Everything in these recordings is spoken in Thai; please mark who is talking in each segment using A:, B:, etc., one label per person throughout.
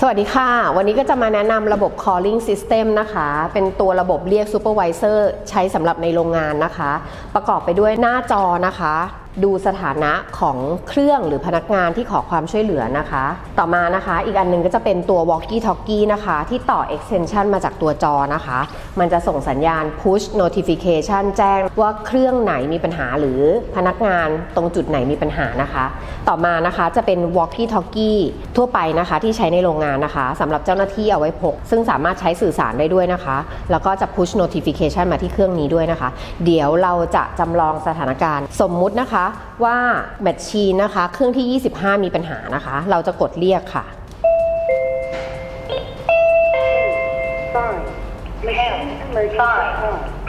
A: สวัสดีค่ะ วันนี้ก็จะมาแนะนำระบบ calling system นะคะ เป็นตัวระบบเรียก supervisor ใช้สำหรับในโรงงานนะคะ ประกอบไปด้วยหน้าจอนะคะ ดูสถานะของเครื่องหรือพนักงานที่ขอความช่วยเหลือนะคะ ต่อมานะคะอีกอันหนึงก็จะเป็นตัว walkie talkie นะคะ ที่ต่อ extension มาจากตัวจอนะคะ มันจะส่งสัญญาณ push notification แจ้งว่าเครื่องไหนมีปัญหาหรือพนักงานตรงจุดไหนมีปัญหานะคะ ต่อมานะคะจะเป็น walkie talkie ทั่วไปนะคะที่ใช้ในโรงงานนะคะสำหรับเจ้าหน้าที่เอาไว้พก ซึ่งสามารถใช้สื่อสารได้ด้วยนะคะ แล้วก็จะ push notification มาที่เครื่องนี้ด้วยนะคะ เดี๋ยวเราจะจำลองสถานการณ์ สมมุตินะคะว่าแมชชีนนะคะ เครื่องที่ 25 มีปัญหานะคะ เราจะกดเรียกค่ะ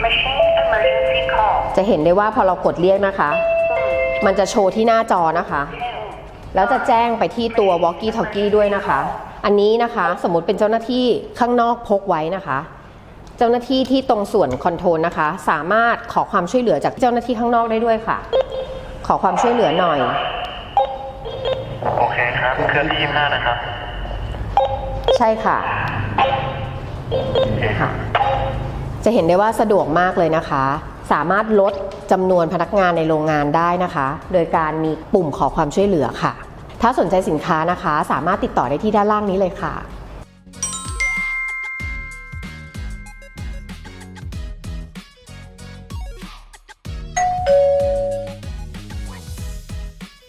B: Machine call.
A: จะเห็นได้ว่าพอเรากดเรียกนะคะ มันจะโชว์ที่หน้าจอนะคะ แล้วจะแจ้งไปที่ตัว walkie talkie ด้วยนะคะ อันนี้นะคะสมมติเป็นเจ้าหน้าที่ข้างนอกพกไว้นะคะเจ้าหน้าที่ที่ตรงส่วนคอนโทรลนะคะ สามารถขอความช่วยเหลือจากเจ้าหน้าที่ข้างนอกได้ด้วยค่ะ ขอความช่วยเหลือหน่อย
C: โอเคครับ เครื่องที่25นะครับ
A: ใช่ค่ะ ค่ะ จะเห็นได้ว่าสะดวกมากเลยนะคะ สามารถลดจำนวนพนักงานในโรงงานได้นะคะ โดยการมีปุ่มขอความช่วยเหลือค่ะ ถ้าสนใจสินค้านะคะ สามารถติดต่อได้ที่ด้านล่างนี้เลยค่ะ